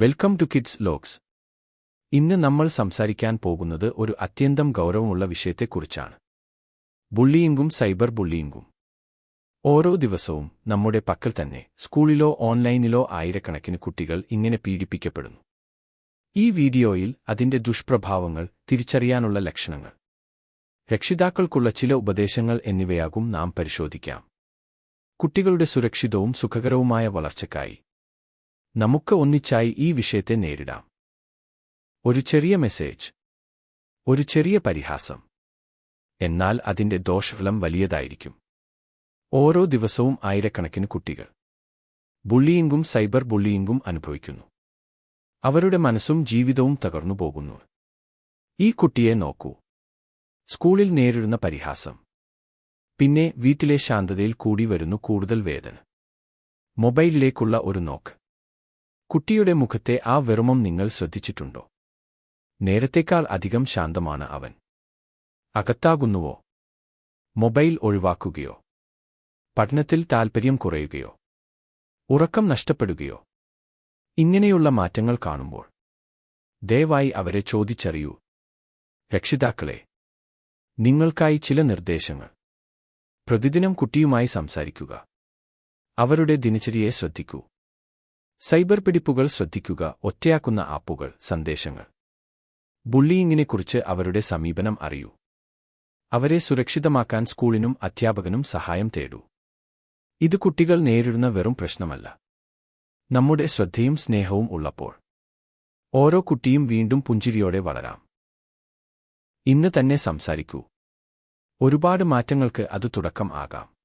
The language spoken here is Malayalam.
Welcome two kids locks. ഇന്ന് നമ്മൾ സംസാരിക്കാൻ പോകുന്നത് ഒരു അത്യന്തം ഗൗരവമുള്ള വിഷയത്തെക്കുറിച്ചാണ്. ബുള്ളിയിങ്ങും സൈബർ ബുള്ളിയിങ്ങും ഓരോ ദിവസവും നമ്മുടെ പക്കൽ തന്നെ സ്കൂളിലോ ഓൺലൈനിലോ ആയിരക്കണക്കിന് കുട്ടികൾ ഇങ്ങനെ പീഡിപ്പിക്കപ്പെടുന്നു. ഈ വീഡിയോയിൽ അതിന്റെ ദുഷ്പ്രഭാവങ്ങൾ തിരിച്ചറിയാനുള്ള ലക്ഷണങ്ങൾ രക്ഷിതാക്കൾക്കുള്ള ചില ഉപദേശങ്ങൾ എന്നിവയാകും നാം പരിശോധിക്കാം. കുട്ടികളുടെ സുരക്ഷിതവും സുഖകരവുമായ വളർച്ചയ്ക്കായി നമുക്ക് ഒന്നിച്ചായി ഈ വിഷയത്തെ നേരിടാം. ഒരു ചെറിയ മെസ്സേജ്. ഒരു ചെറിയ പരിഹാസം. എന്നാൽ അതിന്റെ ദോഷഫലം വലിയതായിരിക്കും. ഓരോ ദിവസവും ആയിരക്കണക്കിന് കുട്ടികൾ. ബുള്ളിയിങ്ങും സൈബർ ബുള്ളിയിങ്ങും അനുഭവിക്കുന്നു. അവരുടെ മനസ്സും ജീവിതവും തകർന്നു പോകുന്നു. ഈ കുട്ടിയെ നോക്കൂ. സ്കൂളിൽ നേരിടുന്ന പരിഹാസം. പിന്നെ വീട്ടിലെ ശാന്തതയിൽ കൂടി വരുന്നു കൂടുതൽ വേദന. മൊബൈലിലേക്കുള്ള ഒരു നോക്ക്. കുട്ടിയുടെ മുഖത്തെ ആ വെറുമം നിങ്ങൾ ശ്രദ്ധിച്ചിട്ടുണ്ടോ? നേരത്തേക്കാൾ അധികം ശാന്തമാണ് അവൻ. അകത്താകുന്നുവോ? മൊബൈൽ ഒഴിവാക്കുകയോ? പഠനത്തിൽ താൽപ്പര്യം കുറയുകയോ? ഉറക്കം നഷ്ടപ്പെടുകയോ? ഇങ്ങനെയുള്ള മാറ്റങ്ങൾ കാണുമ്പോൾ ദയവായി അവരെ ചോദിച്ചറിയൂ. രക്ഷിതാക്കളെ നിങ്ങൾക്കായി ചില നിർദ്ദേശങ്ങൾ. പ്രതിദിനം കുട്ടിയുമായി സംസാരിക്കുക. അവരുടെ ദിനചര്യയെ ശ്രദ്ധിക്കൂ. സൈബർ പിടിപ്പുകൾ ശ്രദ്ധിക്കുക ഒറ്റയാക്കുന്ന ആപ്പുകൾ സന്ദേശങ്ങൾ. ബുള്ളിയിങ്ങിനെക്കുറിച്ച് അവരുടെ സമീപനം അറിയൂ. അവരെ സുരക്ഷിതമാക്കാൻ സ്കൂളിനും അധ്യാപകനും സഹായം തേടൂ. ഇത് കുട്ടികൾ നേരിടുന്ന വെറും പ്രശ്നമല്ല. നമ്മുടെ ശ്രദ്ധയും സ്നേഹവും ഉള്ളപ്പോൾ. ഓരോ കുട്ടിയും വീണ്ടും പുഞ്ചിരിയോടെ വളരാം. ഇന്ന് തന്നെ സംസാരിക്കൂ. ഒരുപാട് മാറ്റങ്ങൾക്ക് അത് തുടക്കം ആകാം.